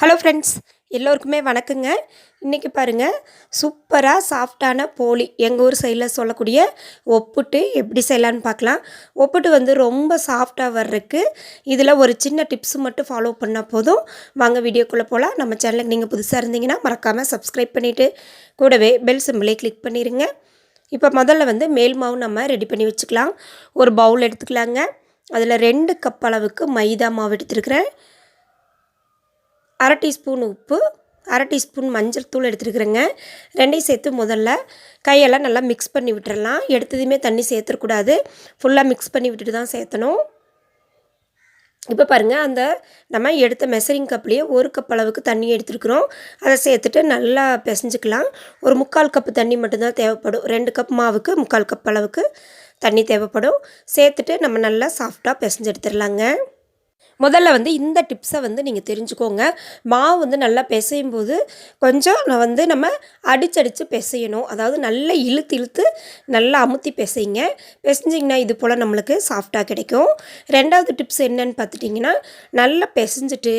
Hello friends எல்லோருக்குமே வணக்கங்க. இன்றைக்கி பாருங்கள் சூப்பராக சாஃப்டான போலி எங்கள் ஊர் சைடில் சொல்லக்கூடிய ஒப்புட்டு எப்படி செய்யலான்னு பார்க்கலாம். ஒப்புட்டு வந்து ரொம்ப சாஃப்டாக வர்றதுக்கு இதில் ஒரு சின்ன டிப்ஸ் மட்டும் ஃபாலோ பண்ணால் போதும். வாங்க வீடியோக்குள்ளே போகலாம் நம்ம சேனலுக்கு நீங்கள் புதுசாக இருந்தீங்கன்னா மறக்காமல் சப்ஸ்கிரைப் பண்ணிவிட்டு கூடவே பெல் சிம்பிளே கிளிக் பண்ணிடுங்க இப்போ முதல்ல வந்து மேல் மாவு நம்ம ரெடி பண்ணி வச்சுக்கலாம். ஒரு பவுல் எடுத்துக்கலாங்க. அதில் ரெண்டு கப் அளவுக்கு மைதா மாவு எடுத்துருக்கிறேன். அரை டீஸ்பூன் உப்பு அரை டீஸ்பூன் மஞ்சள் தூள் எடுத்துருக்குறேங்க. ரெண்டையும் சேர்த்து முதல்ல கையெல்லாம் நல்லா மிக்ஸ் பண்ணி விட்டுறலாம். எடுத்ததுமே தண்ணி சேர்த்துக்கூடாது ஃபுல்லாக மிக்ஸ் பண்ணி விட்டுட்டு தான் சேர்த்தணும். இப்போ பாருங்கள் அந்த நம்ம எடுத்த மெசரிங் கப்லேயே ஒரு கப் அளவுக்கு தண்ணி எடுத்துருக்குறோம். அதை சேர்த்துட்டு நல்லா பிசைஞ்சிக்கலாம். ஒரு முக்கால் கப்பு தண்ணி மட்டும்தான் தேவைப்படும். ரெண்டு கப் மாவுக்கு முக்கால் கப் அளவுக்கு தண்ணி தேவைப்படும். சேர்த்துட்டு நம்ம நல்லா சாஃப்டாக பிசைஞ்சு எடுத்துடலாங்க முதல்ல வந்து இந்த டிப்ஸை வந்து நீங்கள் தெரிஞ்சுக்கோங்க. மாவு வந்து நல்லா பிசையும் போது கொஞ்சம் நான் வந்து நம்ம அடிச்சடித்து பிசையணும். அதாவது நல்லா இழுத்து இழுத்து நல்லா அமுத்தி பிசைங்க. பிசைஞ்சிங்கன்னா இது போல் நம்மளுக்கு சாஃப்டாக கிடைக்கும். ரெண்டாவது டிப்ஸ் என்னன்னு பார்த்துட்டிங்கன்னா நல்லா பிசைஞ்சிட்டு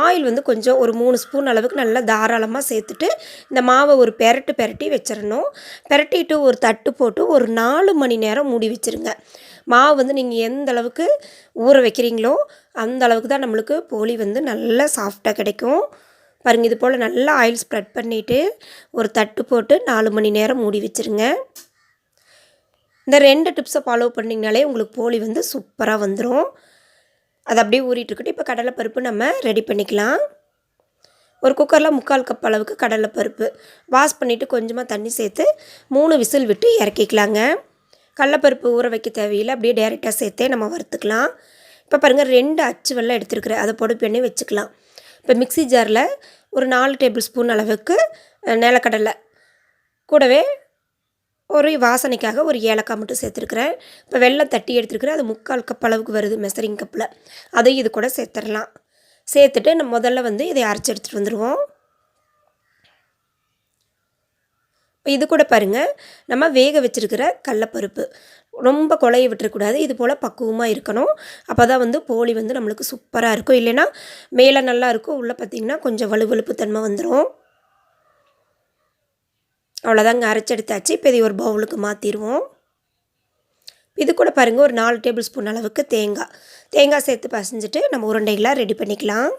ஆயில் வந்து கொஞ்சம் ஒரு மூணு ஸ்பூன் அளவுக்கு நல்லா தாராளமாக சேர்த்துட்டு இந்த மாவை ஒரு பெரட்டு பெரட்டி வச்சிடணும் பெரட்டிட்டு ஒரு தட்டு போட்டு ஒரு நாலு மணி நேரம் மூடி வச்சுருங்க. மாவு வந்து நீங்கள் எந்த அளவுக்கு ஊற வைக்கிறீங்களோ அந்த அளவுக்கு தான் நம்மளுக்கு போலி வந்து நல்லா சாஃப்டாக கிடைக்கும். பாருங்கள் இது போல் நல்லா ஆயில் ஸ்ப்ரெட் பண்ணிவிட்டு ஒரு தட்டு போட்டு நாலு மணி நேரம் மூடி வச்சுருங்க. இந்த ரெண்டு டிப்ஸை ஃபாலோ பண்ணிங்கனாலே உங்களுக்கு போலி வந்து சூப்பராக வந்துடும் அது அப்படியே ஊறிட்டுருக்கட்டும் இப்போ கடலைப்பருப்பு நம்ம ரெடி பண்ணிக்கலாம். ஒரு குக்கரில் முக்கால் கப் அளவுக்கு கடலைப்பருப்பு வாஷ் பண்ணிவிட்டு கொஞ்சமாக தண்ணி சேர்த்து மூணு விசில் விட்டு இறக்கிக்கலாங்க. கடலப்பருப்பு ஊற வைக்க தேவையில்லை. அப்படியே டேரெக்டாக சேர்த்தே நம்ம வறுத்துக்கலாம். இப்போ பாருங்கள் ரெண்டு அச்சு வெள்ளம் எடுத்துருக்குறேன். அதை பொடி பண்ணி வச்சுக்கலாம். இப்போ மிக்சி ஜாரில் ஒரு நாலு டேபிள் ஸ்பூன் அளவுக்கு நிலக்கடலை. கூடவே ஒரு வாசனைக்காக ஒரு ஏலக்காய் மட்டும் சேர்த்துருக்குறேன். இப்போ வெள்ளம் தட்டி எடுத்துருக்குறேன். அது முக்கால் கப் அளவுக்கு வருது மெசரிங் கப்பில் அதையும் இது கூட சேர்த்துடலாம். சேர்த்துட்டு நம்ம முதல்ல வந்து இதை அரைச்சி எடுத்துகிட்டு வந்துடுவோம் இப்போ இது கூட பாருங்கள் நம்ம வேக வச்சுருக்கிற கடலப்பருப்பு. ரொம்ப குழைய விட்டுறக்கூடாது இது போல் பக்குவமாக இருக்கணும். அப்போ தான் வந்து போலி வந்து நம்மளுக்கு சூப்பராக இருக்கும். இல்லைன்னா மேலே நல்லா இருக்கும் உள்ளே பார்த்திங்கன்னா கொஞ்சம் வலுவழுப்பு தன்மை வந்துடும் அவ்வளோதாங்க அரைச்செடுத்தாச்சு இப்போ இதை ஒரு பவுலுக்கு மாற்றிடுவோம் இது கூட பாருங்கள் ஒரு நாலு டேபிள் ஸ்பூன் அளவுக்கு தேங்காய். தேங்காய் சேர்த்து பசைஞ்சிட்டு நம்ம உருண்டைகளாக ரெடி பண்ணிக்கலாம்.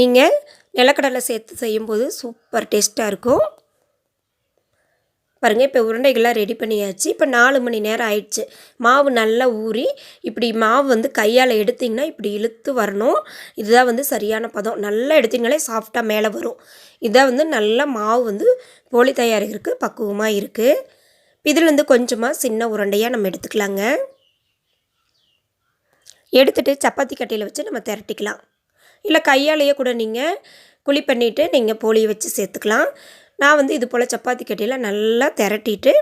நீங்கள் நிலக்கடலை சேர்த்து செய்யும்போது சூப்பர் டேஸ்ட்டாக இருக்கும். பாருங்கள் இப்போ உருண்டைகள்லாம் ரெடி பண்ணியாச்சு. இப்போ நாலு மணி நேரம் ஆயிடுச்சு. மாவு நல்லா ஊறி இப்படி மாவு வந்து கையால் எடுத்திங்கன்னா இப்படி இழுத்து வரணும். இதுதான் வந்து சரியான பதம். நல்லா எடுத்திங்கனாலே சாஃப்டாக மேலே வரும். இதான் வந்து நல்லா மாவு வந்து போலி தயாரிக்கிறதுக்கு பக்குவமாக இருக்குது இதுலேருந்து கொஞ்சமாக சின்ன உருண்டையாக நம்ம எடுத்துக்கலாங்க. எடுத்துகிட்டு சப்பாத்தி கட்டையில் வச்சு நம்ம திரட்டிக்கலாம். இல்லை கையாலேயே கூட நீங்கள் குழி பண்ணிவிட்டு நீங்கள் போலியை வச்சு சேர்த்துக்கலாம். நான் வந்து இது போல் சப்பாத்தி கட்டியில் நல்லா திரட்டிட்டு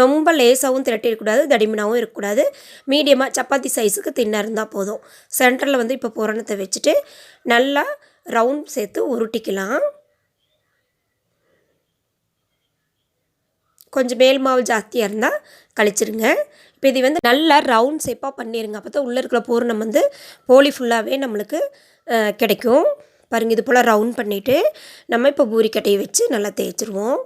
ரொம்ப லேசாகவும் திரட்டிடக்கூடாது தடிமனாகவும் இருக்கக்கூடாது. மீடியமாக சப்பாத்தி சைஸுக்கு தின்னாக இருந்தால் போதும். சென்டரில் வந்து இப்போ புரணத்தை வச்சுட்டு நல்லா ரவுண்ட் சேர்த்து உருட்டிக்கலாம். கொஞ்சம் மேல் மாவு ஜாஸ்தியாக இருந்தால் கழிச்சிருங்க. இப்போ இது வந்து நல்லா ரவுண்ட் ஷேப்பாக பண்ணிடுங்க அப்போ தான் உள்ளே இருக்கிற பூர்ணம் வந்து போலி ஃபுல்லாகவே நம்மளுக்கு கிடைக்கும். பாருங்கள் இது போல் ரவுண்ட் பண்ணிவிட்டு நம்ம இப்போ பூரிக்கட்டையை வச்சு நல்லா தேய்ச்சிருவோம்.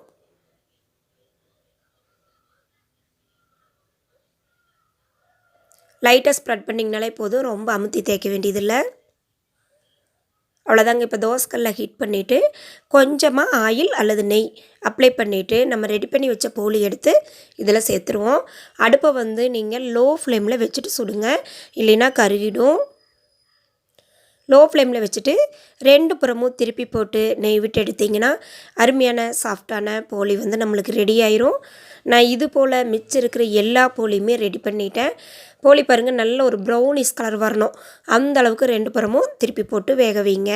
லைட்டாக ஸ்ப்ரெட் பண்ணிங்கனாலே போதும். ரொம்ப அமுத்தி தேய்க்க வேண்டியதில்லை. அவ்வளோதாங்க. இப்போ தோசைக்கல்லில் ஹீட் பண்ணிவிட்டு கொஞ்சமாக ஆயில் அல்லது நெய் அப்ளை பண்ணிவிட்டு நம்ம ரெடி பண்ணி வச்ச போலி எடுத்து இதில் சேர்த்துருவோம். அடுப்பை வந்து நீங்கள் லோ ஃப்ளேமில் வச்சுட்டு சுடுங்க. இல்லைன்னா கருகிடும். லோ ஃப்ளேமில் வச்சுட்டு ரெண்டு புறமும் திருப்பி போட்டு நெய் விட்டு எடுத்திங்கன்னா அருமையான சாஃப்டான போலி வந்து நம்மளுக்கு ரெடி ஆயிரும். நான் இது போல் மிச்சம் இருக்கிற எல்லா போலியுமே ரெடி பண்ணிட்டேன். போலி பாருங்கள் நல்ல ஒரு ப்ரௌனிஷ் கலர் வரணும். அந்த அளவுக்கு ரெண்டு புறமும் திருப்பி போட்டு வேக வைங்க.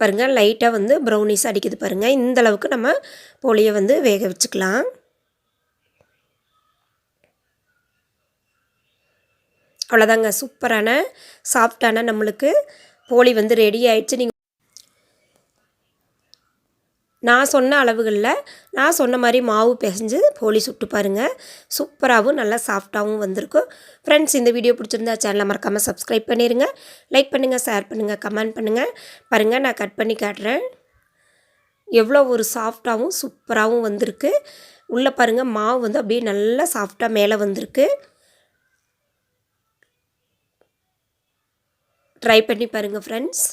பாருங்கள் லைட்டாக வந்து ப்ரௌனிஸ் அடிக்குது பாருங்கள் இந்த அளவுக்கு நம்ம போலியை வந்து வேக வச்சுக்கலாம். அவ்வளோதாங்க. சூப்பரான சாஃப்டான நம்மளுக்கு போலி வந்து ரெடி ஆயிடுச்சு. நீங்கள் நான் சொன்ன அளவுகளில் நான் சொன்ன மாதிரி மாவு பிசைஞ்சு போலி சுட்டு பாருங்கள் சூப்பராகவும் நல்லா சாஃப்டாகவும் வந்திருக்கும். ஃப்ரெண்ட்ஸ் இந்த வீடியோ பிடிச்சிருந்தா சேனலை மறக்காமல் சப்ஸ்கிரைப் பண்ணிடுங்க லைக் பண்ணுங்கள் ஷேர் பண்ணுங்கள் கமெண்ட் பண்ணுங்கள் பாருங்கள் நான் கட் பண்ணி காட்டுறேன். எவ்வளோ ஒரு சாஃப்டாகவும் சூப்பராகவும் வந்திருக்கு. உள்ளே பாருங்கள் மாவு வந்து அப்படியே நல்லா சாஃப்டாக மேலே வந்திருக்கு. ட்ரை பண்ணி பாருங்கள் ஃப்ரெண்ட்ஸ்